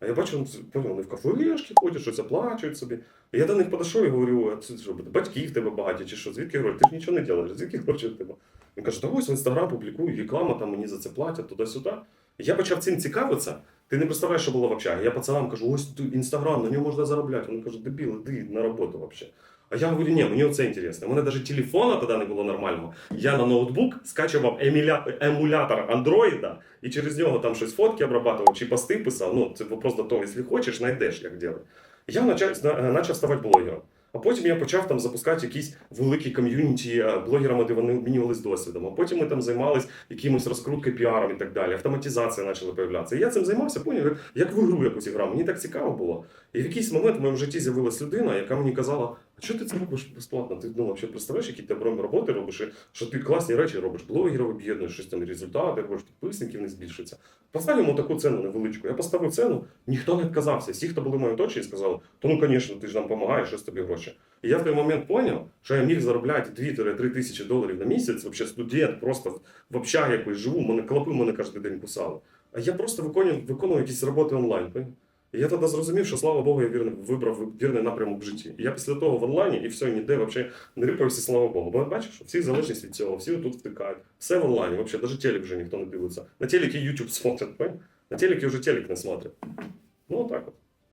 А я бачу, вони в кафешки ходять, щось оплачують собі. І я до них подійшов і говорю, а це що, батьки в тебе багаті, чи що, звідки гроші? Ти ж нічого не робиш, звідки гроші в тебе? Він каже, та ось в інстаграм публікую, реклама там мені за це платять, туди-сюди. Я почав цим цікавитися. Ти не представляєш, що було в общагі. Я пацанам кажу, ось інстаграм, на ньому можна заробляти. Вони кажуть, дебіл, іди на роботу взагалі. А я говорю, ні, мені оце інтересно. У мене навіть телефона тоді не було нормального. Я на ноутбук скачував еміля... емулятор андроїда і через нього там щось фотки обрабатував чи пости писав. Ну, це вопрос до того, якщо хочеш, знайдеш, як робити. Я почав, почав ставати блогером. А потім я почав там запускати якісь великі ком'юніті е, блогерами, де вони обмінювалися досвідом. А потім ми там займалися якимось розкруткою, піаром і так далі. Автоматизація почала появлятися. Я цим займався, поняв, як, як в ігру якусь грав. Мені так цікаво було. І в якийсь момент в моєму житті з'явилась людина, яка мені казала: а що ти це робиш безплатно? Ти ну, взагалі представляєш, які ти оборонні роботи робиш, що ти класні речі робиш, блогерів об'єднуєш, щось там результати, робиш, підписників не збільшиться. Постав йому таку ціну невеличку. Я поставив ціну, ніхто не відказався. Всі, хто були в моєму оточенні, сказали, то ну, звісно, ти ж нам допомагаєш, щось тобі гроші. І я в той момент зрозумів, що я міг заробляти 2-3 тисячі доларів на місяць, взагалі студент, просто в общагі якось живу, мене клопи мене кожен день кусали. А я просто виконував, виконував якісь роботи онлайн. Я тоді зрозумів, що слава Богу, я вірний, вибрав вірний напрямок в житті. І я після того в онлайні і все ніде взагалі не рипався, слава Богу. Бо бачиш, що всі залежність від цього, всі тут втикають. Все в онлайні, взагалі, навіть телек вже ніхто не дивиться. На телекі YouTube смотрять? На телекі вже телек не смотрять. Ну, так от.